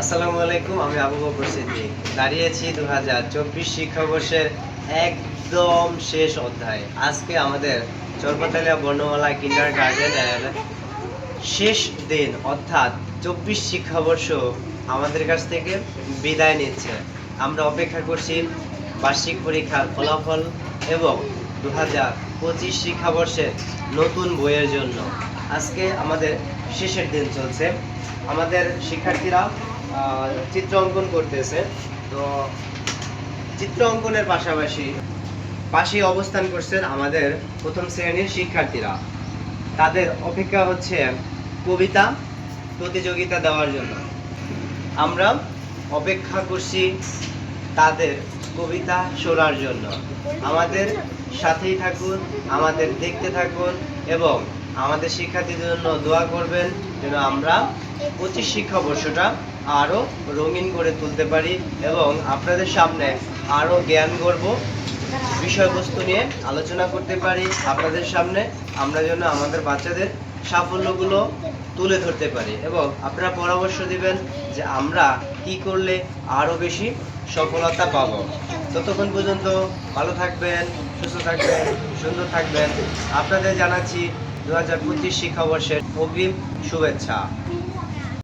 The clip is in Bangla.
আসসালামু আলাইকুম, আমি আবু বকর সিদ্দিক। দাঁড়িয়েছি দু হাজার চব্বিশ শিক্ষাবর্ষের একদম শেষ অধ্যায়। আজকে আমাদের চরপাতালিয়া বর্ণমালা কিন্ডার গার্ডেনের শেষ দিন, অর্থাৎ চব্বিশ শিক্ষাবর্ষ আমাদের কাছ থেকে বিদায় নিচ্ছে। আমরা অপেক্ষা করছি বার্ষিক পরীক্ষার ফলাফল এবং দু হাজার পঁচিশ শিক্ষাবর্ষের নতুন বইয়ের জন্য। আজকে আমাদের শেষের দিন চলছে। আমাদের শিক্ষার্থীরা চিত্র অঙ্কন করতেছে। তো চিত্র অঙ্কনের পাশাপাশি পাশে অবস্থান করছেন আমাদের প্রথম শ্রেণির শিক্ষার্থীরা। তাদের অপেক্ষা হচ্ছে কবিতা প্রতিযোগিতা দেওয়ার জন্য। আমরা অপেক্ষা করছি তাদের কবিতা শোনার জন্য। আমাদের সাথেই থাকুন, আমাদের দেখতে থাকুন এবং আমাদের শিক্ষার্থীদের জন্য দোয়া করবেন যেন আমরা পঁচিশ শিক্ষাবর্ষটা আরও রঙিন করে তুলতে পারি এবং আপনাদের সামনে আরও জ্ঞান গর্ব বিষয়বস্তু নিয়ে আলোচনা করতে পারি আপনাদের সামনে। আমরা যেন আমাদের বাচ্চাদের সাফল্যগুলো তুলে ধরতে পারি এবং আপনারা পরামর্শ দিবেন যে আমরা কি করলে আরও বেশি সফলতা পাব। ততক্ষণ পর্যন্ত ভালো থাকবেন, সুস্থ থাকবেন, সুন্দর থাকবেন। আপনাদের জানাচ্ছি দু হাজার পঁচিশ শিক্ষাবর্ষের অগ্রিম শুভেচ্ছা।